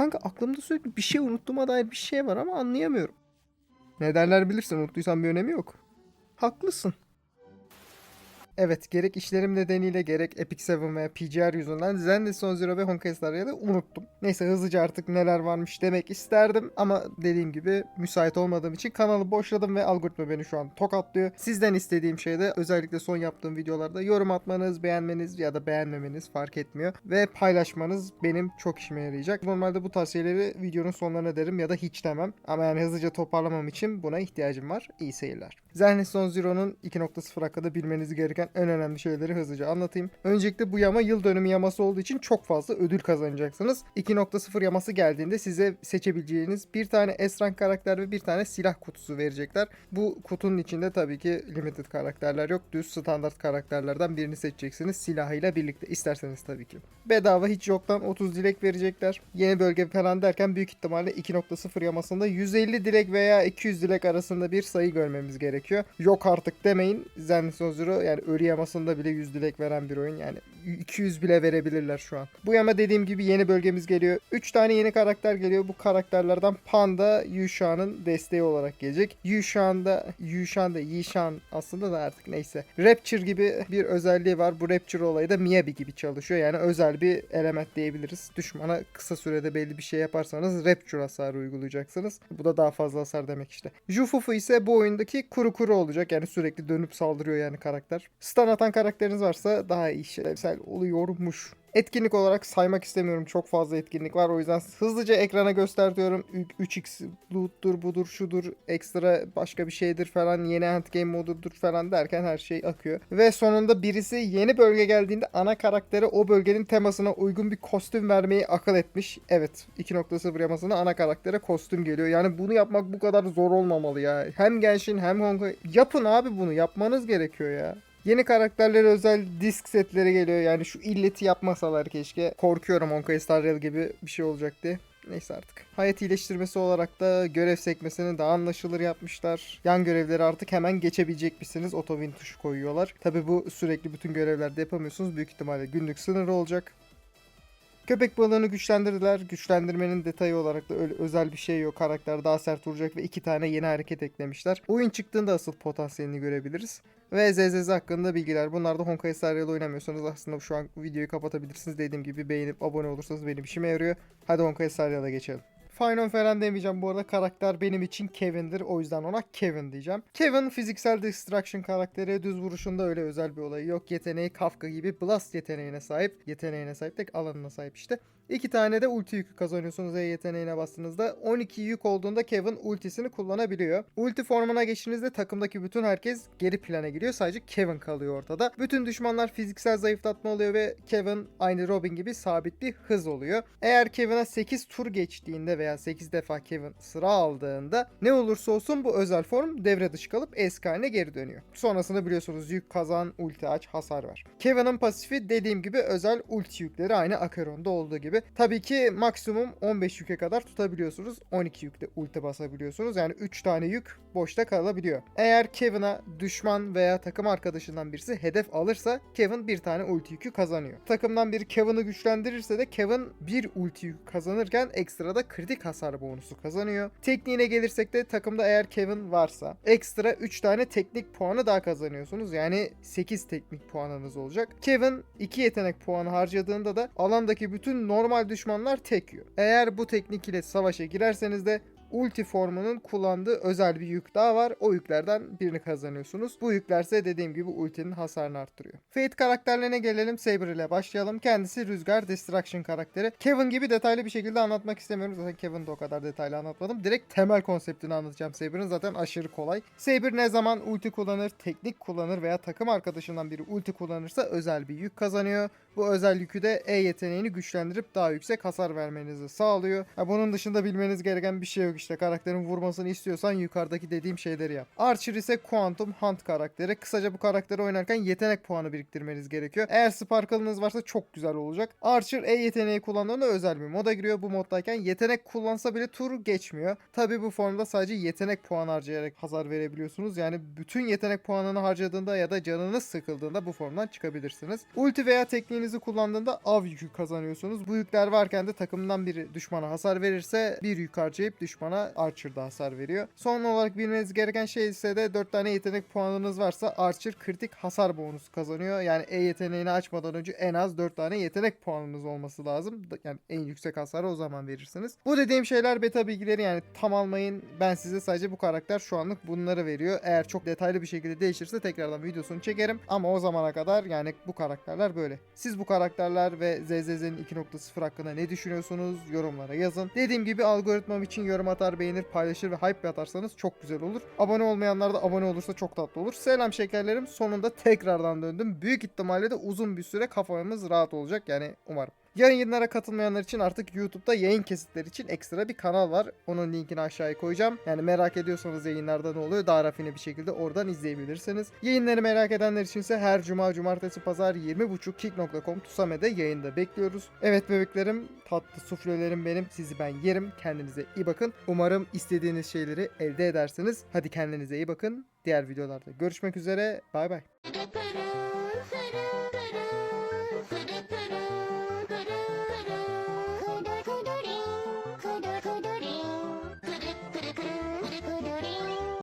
Kanka aklımda sürekli bir şey unuttuğuma dair bir şey var ama anlayamıyorum. Ne derler bilirsin unuttuysan bir önemi yok. Haklısın. Evet gerek işlerim nedeniyle gerek Epic 7 ve PGR yüzünden Zenless Zone Zero ve Honkai Star Rail'i unuttum. Neyse hızlıca artık neler varmış demek isterdim ama dediğim gibi müsait olmadığım için kanalı boşladım ve algoritma beni şu an tokatlıyor. Sizden istediğim şey de özellikle son yaptığım videolarda yorum atmanız, beğenmeniz ya da beğenmemeniz fark etmiyor ve paylaşmanız benim çok işime yarayacak. Normalde bu tarz şeyleri videonun sonlarına derim ya da hiç demem ama yani hızlıca toparlamam için buna ihtiyacım var. İyi seyirler. Zenless Zone Zero'nun 2.0 hakkında bilmeniz gereken en önemli şeyleri hızlıca anlatayım. Öncelikle bu yama yıl dönümü yaması olduğu için çok fazla ödül kazanacaksınız. 2.0 yaması geldiğinde size seçebileceğiniz bir tane S-Rank karakter ve bir tane silah kutusu verecekler. Bu kutunun içinde tabii ki limited karakterler yok. Düz standart karakterlerden birini seçeceksiniz silahıyla birlikte isterseniz tabii ki. Bedava hiç yoktan 30 dilek verecekler. Yeni bölge falan derken büyük ihtimalle 2.0 yamasında 150 dilek veya 200 dilek arasında bir sayı görmemiz gerekiyor. Yok artık demeyin. Zenless Zone Zero yani ölü yamasında bile 100 dilek veren bir oyun. Yani 200 bile verebilirler şu an. Bu yama dediğim gibi yeni bölgemiz geliyor. 3 tane yeni karakter geliyor. Bu karakterlerden Panda Yushan'ın desteği olarak gelecek. Yushan da Yushan da Yishan aslında da artık neyse. Rapture gibi bir özelliği var. Bu Rapture olayı da Miyabi gibi çalışıyor. Yani özel bir element diyebiliriz. Düşmana kısa sürede belli bir şey yaparsanız Rapture hasarı uygulayacaksınız. Bu da daha fazla hasar demek işte. Jufufu ise bu oyundaki kuru kuru olacak. Yani sürekli dönüp saldırıyor yani karakter. Stun atan karakteriniz varsa daha iyi işlevsel oluyormuş. Etkinlik olarak saymak istemiyorum. Çok fazla etkinlik var. O yüzden hızlıca ekrana göster diyorum. 3x loot'tur, budur, şudur, ekstra başka bir şeydir falan, yeni endgame modudur falan derken her şey akıyor. Ve sonunda birisi yeni bölge geldiğinde ana karaktere o bölgenin temasına uygun bir kostüm vermeyi akıl etmiş. Evet, 2.0 yamasına ana karaktere kostüm geliyor. Yani bunu yapmak bu kadar zor olmamalı ya. Hem Genshin hem Honkai. Yapın abi bunu. Yapmanız gerekiyor ya. Yeni karakterlere özel disk setleri geliyor. Yani şu illeti yapmasalar keşke. Korkuyorum Honkai Star Rail gibi bir şey olacak diye. Neyse artık. Hayat iyileştirmesi olarak da görev sekmesini daha anlaşılır yapmışlar. Yan görevleri artık hemen geçebilecek misiniz? Otowin tuşu koyuyorlar. Tabi bu sürekli bütün görevlerde yapamıyorsunuz. Büyük ihtimalle günlük sınırı olacak. Köpek balığını güçlendirdiler. Güçlendirmenin detayı olarak da öyle özel bir şey yok. Karakter daha sert vuracak ve iki tane yeni hareket eklemişler. Oyun çıktığında asıl potansiyelini görebiliriz. Ve ZZZ hakkında bilgiler. Bunlar da Honkai Star Rail oynamıyorsanız aslında şu an videoyu kapatabilirsiniz. Dediğim gibi beğenip abone olursanız benim işime yarıyor. Hadi Honkai Star Rail'a geçelim. Final falan demeyeceğim bu arada karakter benim için Kevin'dir o yüzden ona Kevin diyeceğim. Kevin fiziksel destruction karakteri düz vuruşunda öyle özel bir olayı yok. Yeteneği Kafka gibi blast yeteneğine sahip. Yeteneğine sahip tek alanına sahip işte. İki tane de ulti yükü kazanıyorsunuz E yeteneğine bastığınızda. 12 yük olduğunda Kevin ultisini kullanabiliyor. Ulti formuna geçtiğinizde takımdaki bütün herkes geri plana giriyor. Sadece Kevin kalıyor ortada. Bütün düşmanlar fiziksel zayıflatma oluyor ve Kevin aynı Robin gibi sabit bir hız oluyor. Eğer Kevin'a 8 tur geçtiğinde veya 8 defa Kevin sıra aldığında ne olursa olsun bu özel form devre dışı kalıp eski haline geri dönüyor. Sonrasında biliyorsunuz yük kazan, ulti aç, hasar ver. Kevin'in pasifi dediğim gibi özel ulti yükleri aynı Acheron'da olduğu gibi. Tabii ki maksimum 15 yüke kadar tutabiliyorsunuz. 12 yükte ulti basabiliyorsunuz. Yani 3 tane yük boşta kalabiliyor. Eğer Kevin'a düşman veya takım arkadaşından birisi hedef alırsa Kevin bir tane ulti yükü kazanıyor. Takımdan biri Kevin'i güçlendirirse de Kevin bir ulti yük kazanırken ekstra da kritik hasar bonusu kazanıyor. Tekniğine gelirsek de takımda eğer Kevin varsa ekstra 3 tane teknik puanı daha kazanıyorsunuz. Yani 8 teknik puanınız olacak. Kevin 2 yetenek puanı harcadığında da alandaki bütün normal düşmanlar tek yiyor. Eğer bu teknik ile savaşa girerseniz de ulti formunun kullandığı özel bir yük daha var. O yüklerden birini kazanıyorsunuz. Bu yüklerse dediğim gibi ultinin hasarını arttırıyor. Fate karakterlerine gelelim. Saber ile başlayalım. Kendisi Rüzgar Destruction karakteri. Kevin gibi detaylı bir şekilde anlatmak istemiyorum. Zaten Kevin de o kadar detaylı anlatmadım. Direkt temel konseptini anlatacağım Saber'ın. Zaten aşırı kolay. Saber ne zaman ulti kullanır, teknik kullanır veya takım arkadaşından biri ulti kullanırsa özel bir yük kazanıyor. Bu özel yükü de E yeteneğini güçlendirip daha yüksek hasar vermenizi sağlıyor. Ha, bunun dışında bilmeniz gereken bir şey yok işte. Karakterin vurmasını istiyorsan yukarıdaki dediğim şeyleri yap. Archer ise Quantum Hunt karakteri. Kısaca bu karakteri oynarken yetenek puanı biriktirmeniz gerekiyor. Eğer Sparkle'ınız varsa çok güzel olacak. Archer E yeteneği kullandığında özel bir moda giriyor. Bu moddayken yetenek kullansa bile tur geçmiyor. Tabi bu formda sadece yetenek puan harcayarak hasar verebiliyorsunuz. Yani bütün yetenek puanını harcadığında ya da canınız sıkıldığında bu formdan çıkabilirsiniz. Ulti veya tekniğini yeteneğinizi kullandığında av yükü kazanıyorsunuz. Bu yükler varken de takımdan biri düşmana hasar verirse bir yük harcayıp düşmana Archer'da hasar veriyor. Son olarak bilmeniz gereken şey ise de 4 tane yetenek puanınız varsa Archer kritik hasar bonusu kazanıyor. Yani E yeteneğini açmadan önce en az 4 tane yetenek puanınız olması lazım. Yani en yüksek hasarı o zaman verirsiniz. Bu dediğim şeyler beta bilgileri yani tam almayın. Ben size sadece bu karakter şu anlık bunları veriyor. Eğer çok detaylı bir şekilde değişirse tekrardan videosunu çekerim. Ama o zamana kadar yani bu karakterler böyle. Siz bu karakterler ve ZZZ'nin 2.0 hakkında ne düşünüyorsunuz? Yorumlara yazın. Dediğim gibi algoritmam için yorum atar, beğenir, paylaşır ve hype atarsanız çok güzel olur. Abone olmayanlar da abone olursa çok tatlı olur. Selam şekerlerim. Sonunda tekrardan döndüm. Büyük ihtimalle de uzun bir süre kafamız rahat olacak. Yani umarım. Yayınlara katılmayanlar için artık YouTube'da yayın kesitleri için ekstra bir kanal var. Onun linkini aşağıya koyacağım. Yani merak ediyorsanız yayınlarda ne oluyor daha rafine bir şekilde oradan izleyebilirsiniz. Yayınları merak edenler içinse her cuma, cumartesi, pazar 20.30 kick.com Tusame'de yayında bekliyoruz. Evet bebeklerim, tatlı suflelerim benim. Sizi ben yerim. Kendinize iyi bakın. Umarım istediğiniz şeyleri elde edersiniz. Hadi kendinize iyi bakın. Diğer videolarda görüşmek üzere. Bay bay.